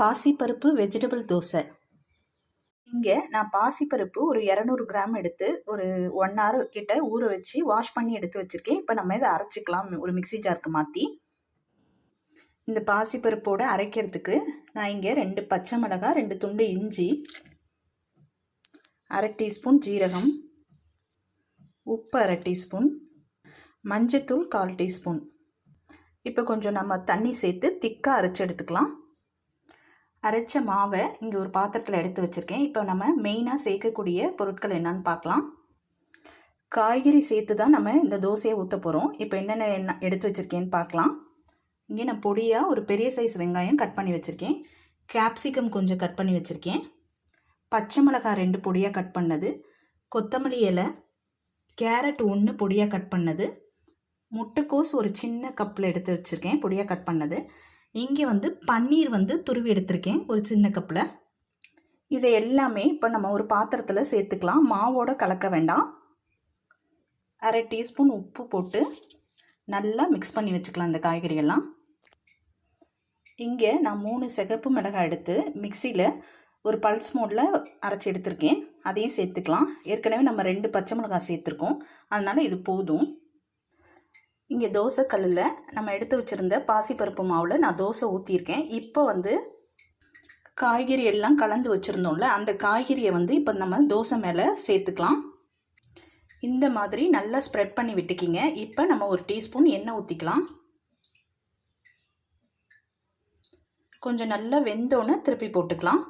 பாசிப்பருப்பு வெஜிடபிள் தோசை. இங்கே நான் பாசிப்பருப்பு ஒரு இரநூறு கிராம் எடுத்து ஒரு ஒன் ஹவர் கிட்ட ஊற வச்சு வாஷ் பண்ணி எடுத்து வச்சுருக்கேன். இப்போ நம்ம இதை அரைச்சிக்கலாம். ஒரு மிக்ஸி ஜாருக்கு மாற்றி இந்த பாசிப்பருப்போடு அரைக்கிறதுக்கு நான் இங்கே ரெண்டு பச்சை மிளகாய் ரெண்டு துண்டு இஞ்சி அரை டீஸ்பூன் ஜீரகம் உப்பு அரை டீஸ்பூன் மஞ்சத்தூள் கால் டீஸ்பூன். இப்போ கொஞ்சம் நம்ம தண்ணி சேர்த்து திக்காக அரைச்சி எடுத்துக்கலாம். அரைச்ச மாவை இங்கே ஒரு பாத்திரத்தில் எடுத்து வச்சுருக்கேன். இப்போ நம்ம மெயினாக சேர்க்கக்கூடிய பொருட்கள் என்னன்னு பார்க்கலாம். காய்கறி சேர்த்து தான் நம்ம இந்த தோசையை ஊற்ற போகிறோம் இப்போ என்னென்ன என்ன எடுத்து வச்சுருக்கேன்னு பார்க்கலாம். இங்கே நான் பொடியாக ஒரு பெரிய சைஸ் வெங்காயம் கட் பண்ணி வச்சுருக்கேன். கேப்சிகம் கொஞ்சம் கட் பண்ணி வச்சுருக்கேன். பச்சை மிளகாய் ரெண்டு பொடியாக கட் பண்ணது. கொத்தமல்லி இலை கேரட் ஒன்று பொடியாக கட் பண்ணது. முட்டைக்கோஸ் ஒரு சின்ன கப்பில் எடுத்து வச்சுருக்கேன் பொடியாக கட் பண்ணது. இங்கே வந்து பன்னீர் வந்து துருவி எடுத்திருக்கேன் ஒரு சின்ன கப்பில். இதை எல்லாமே இப்போ நம்ம ஒரு பாத்திரத்தில் சேர்த்துக்கலாம். மாவோட கலக்க வேண்டாம். அரை டீஸ்பூன் உப்பு போட்டு நல்லா மிக்ஸ் பண்ணி வச்சுக்கலாம் இந்த காய்கறியெல்லாம் இங்கே நான் மூணு சிகப்பு மிளகாய் எடுத்து மிக்சியில் ஒரு பல்ஸ் மோடில் அரைச்சி எடுத்திருக்கேன். அதையும் சேர்த்துக்கலாம். ஏற்கனவே நம்ம ரெண்டு பச்சை மிளகாய் சேர்த்துருக்கோம். அதனால் இது போதும். இங்கே தோசை கல்லில் நம்ம எடுத்து வச்சுருந்த பாசிப்பருப்பு மாவில் நான் தோசை ஊற்றியிருக்கேன் இப்போ வந்து காய்கறி எல்லாம் கலந்து வச்சுருந்தோம்ல அந்த காய்கறியை வந்து இப்போ நம்ம தோசை மேலே சேர்த்துக்கலாம். இந்த மாதிரி நல்லா ஸ்ப்ரெட் பண்ணி விட்டுக்கிங்க. இப்போ நம்ம ஒரு டீஸ்பூன் எண்ணெய் ஊற்றிக்கலாம் கொஞ்சம் நல்லா வெந்தோன்னு திருப்பி போட்டுக்கலாம்.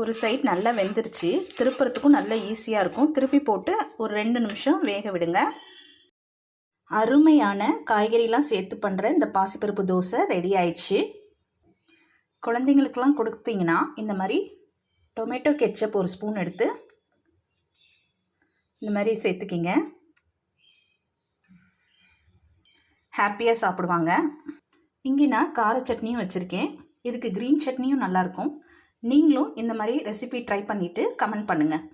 ஒரு சைட் நல்லா வெந்துருச்சு. திருப்புறத்துக்கும் நல்லா ஈஸியாக இருக்கும். திருப்பி போட்டு ஒரு ரெண்டு நிமிஷம் வேக விடுங்க. அருமையான காய்கறிலாம் சேர்த்து பண்ணுற இந்த பாசிப்பருப்பு தோசை ரெடி ஆயிடுச்சு. குழந்தைங்களுக்கெல்லாம் கொடுத்தீங்கன்னா இந்த மாதிரி டொமேட்டோ கெச்சப் ஒரு ஸ்பூன் எடுத்து இந்த மாதிரி சேர்த்துக்கிங்க. ஹாப்பியாக சாப்பிடுவாங்க. இங்கே நான் கார சட்னியும் வச்சுருக்கேன். இதுக்கு க்ரீன் சட்னியும் நல்லாயிருக்கும் நீங்களும் இந்த மாதிரி ரெசிபி ட்ரை பண்ணிவிட்டு கமெண்ட் பண்ணுங்கள்